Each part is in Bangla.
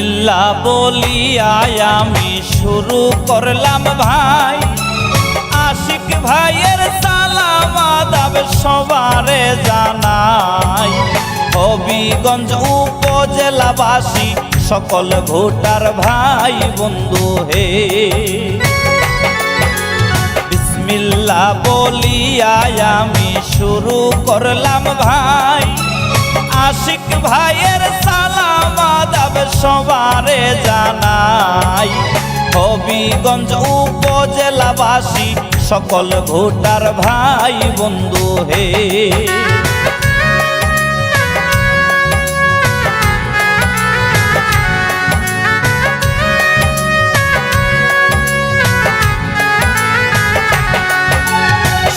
বিসমিল্লা বলিয়াই আমি শুরু করলাম ভাই। আশিক ভাইয়ের সালাম আদাব সবারে জানাই। হবিগঞ্জ উপজেলাবাসী সকল ভোটার ভাই, বন্ধু হে। বিসমিল্লা বলিয়াই আমি শুরু করলাম ভাই। আশিক ভাইয়ের সালাম আদাব সবারে জানাই। হবিগঞ্জ উপজেলাবাসী, সকল ভোটার ভাই, বন্ধু হে।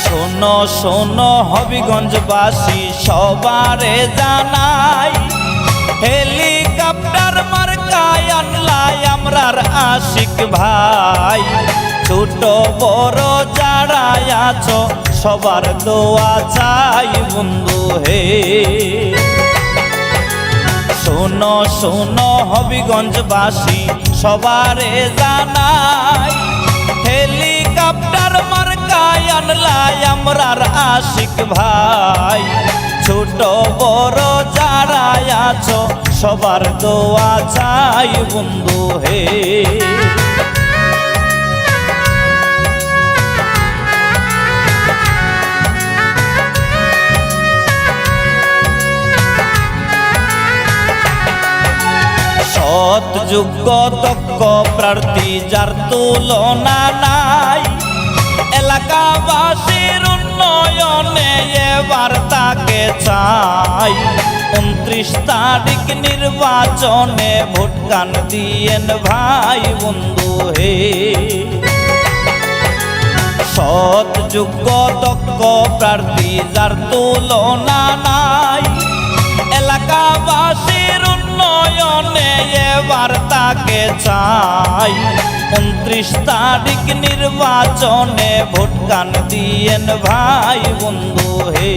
শোনো শোনো, হবিগঞ্জবাসী, সবারে জানাই। হেলিকপ্টার মার্কায় আনলাই আমরার আশিক ভাই। ছোট, বড় যারা আছো, সবার দোয়া চাই বন্ধু হে। শোনো শোনো হবিগঞ্জবাসী, সবারে জানাই, হেলিকপ্টার মার্কায় আনলাই আমরার আশিক ভাই। ছোট, বড় যারা আছো, সবার দোয়া চাই বন্ধু হে। সৎ, যোগ্য, দক্ষ প্রার্থী যার তুলনা নাই, এলাকাবাসীর উন্নয়নে এবার তাকে চাই। উনত্রিশ তারিখ নির্বাচনে ভোট গান দিয়েন ভাই বন্ধু হে। সৎ যোগ্য দক্ষ প্রার্থী যার তুলনা নাই, এলাকাবাসীর উন্নয়নে এবার তাকে চাই। উনত্রিশ তারিখ নির্বাচনে ভোট গান দিয়েন ভাই বন্ধু হে।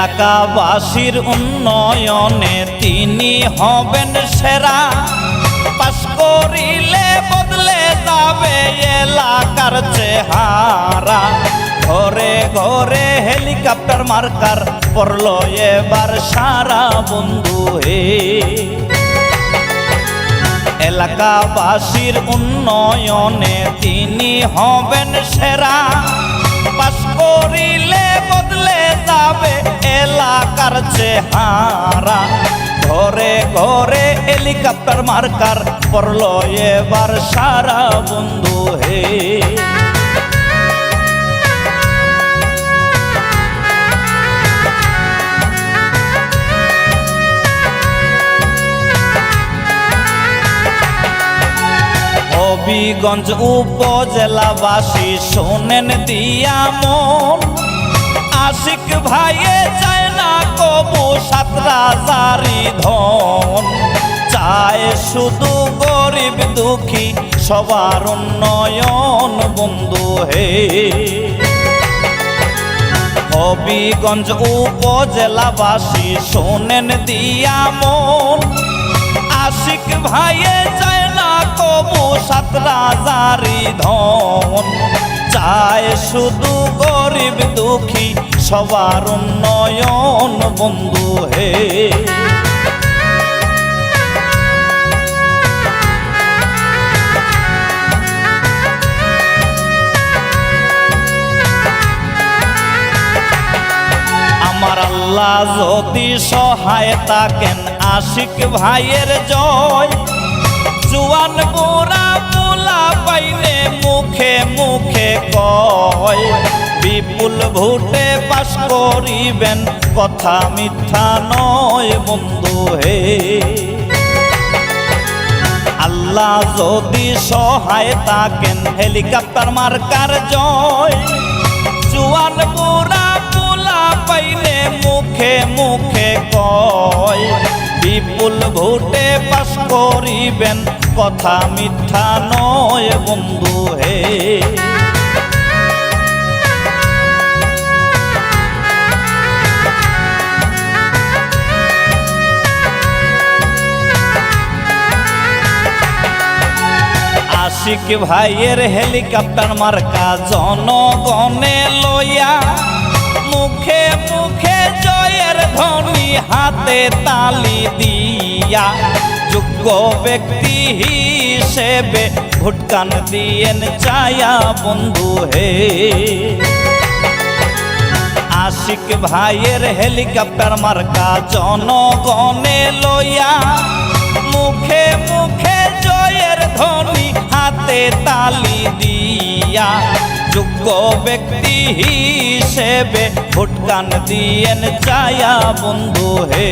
এলাকাবাসীর উন্নয়নে তিনি হবেন সেরা। পাশ করিলে বদলে যাবে এলাকার চেহারা। ঘরে ঘরে হেলিকপ্টার মার্কার পড়ল এবার সারা বন্ধু হে। এলাকাবাসীর উন্নয়নে তিনি হবেন সেরা। পাশ করিলে বদলে চেহারা ঘরে ঘরে হেলিকপ্টার মার্কার পড়ল এবার সারা বন্ধু হে। হবিগঞ্জ উপজেলাবাসী শোনেন দিয়া মন। আশিক ভাইয়ে চায় না কবু সাতরা জারি ধন। চায় শুধু গরিব দুঃখী, সবার উন্নয়ন বন্ধু হে। হবিগঞ্জ উপজেলাবাসী শোনেন দিয়া মন। আশিক ভাইয়ে চায় না কবু সাতরা জারি ধন। চায় শুধু গরিব দুঃখী সবার উন্নয়ন, বন্ধু হে। আমার আল্লাহ যদি সহায় থাকেন, আশিক ভাইয়ের জয়। জুয়ান বুড়া পোলা পাইলে মুখে মুখে কয়। বিপুল ভোটে পাশ করিবেন। কথা মিথ্যা নয় বন্ধু হে। আল্লাহ যদি সহায় থাকেন, হেলিকপ্টার মার্কার জয়। জুয়ান বুড়া পোলা পাইলে মুখে মুখে কয়, বিপুল ভোটে পাশ করিবেন। কথা মিথ্যা নয় বন্ধু হে। আশিক ভাইয়ের হেলিকপ্টার মার্কা জনগণে লইয়া মুখে মুখে জয়ের ধ্বনি হাতে তালি দিয়া। যোগ্য ব্যক্তি হিসেবে ভুটকান দিয়েন চায়া বন্ধু হে। আশিক ভাইয়ের হেলিকপ্টার মার্কা জনগণে লইয়া মুখে মুখে জয়ের ধ্বনি হাতে তালি দিয়া, যোগ্য ব্যক্তি হিসেবে ভোটকান দিয়েন চায়া বন্ধু হে।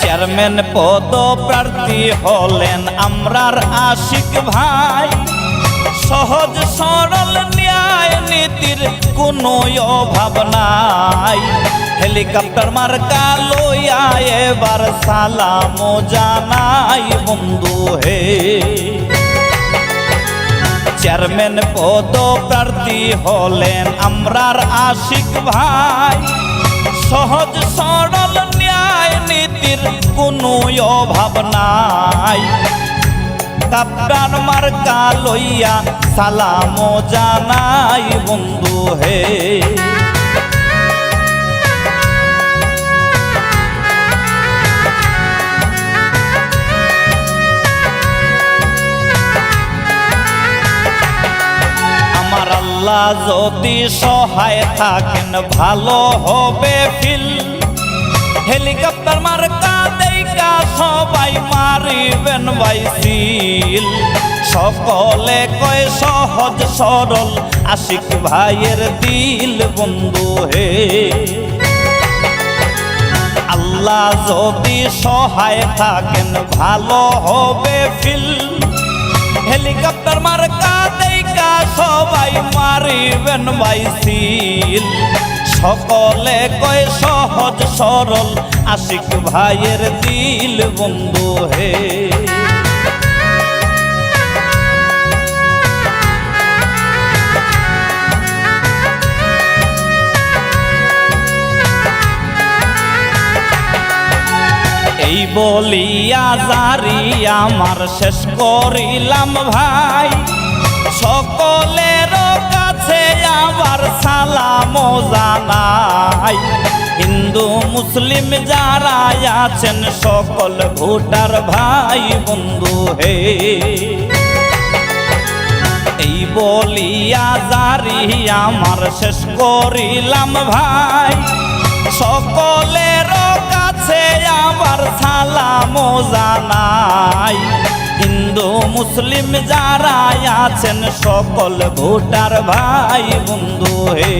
চেয়ারম্যান পদ প্রার্থী হলেন আমরার আশিক ভাই। সহজ সরল ন্যায় কোনো অভাব নাই। হেলিকপ্টার মার্কা লইয়া এবার সালাম জানাই বন্ধু হে। চেয়ারম্যান পদ প্রার্থী হলেন আমরার আশিক ভাই। সহজ সরল ন্যায় নীতির কোনো অভাব নাই। কাপ্তান মার্কা লইয়া সালাম জানাই বন্ধু হে। আল্লাহ যদি সহায় থাকেন, ভালো হবে ফিল। হেলিকপ্টার মার্কা সবাই মারিবেন বাইসিল। সকলে কয় সহজ সরল, আশিক ভাইয়ের দিল বন্ধু হে। আল্লাহ যদি সহায় থাকেন, ভালো হবে ফিল। হেলিকপ্টার মার্কা দেইকা সবাই মারিবেন বাইসিল। সকলে কয় সহজ সরল, আশিক ভাইয়ের দিল বন্ধু হে। এই বলিয়া জারি আমার শেষ করিলাম ভাই সকলের কাছে আবার সালাম জানাই। হিন্দু, মুসলিম যারা আছেন, সকল ভোটার ভাই, বন্ধু হে। এই বলিয়া জারি আমার শেষ করিলাম ভাই। সকলের কাছে আবার সালাম জানাই। হিন্দু মুসলিম যারা আছেন সকল ভোটার ভাই বন্ধু হে।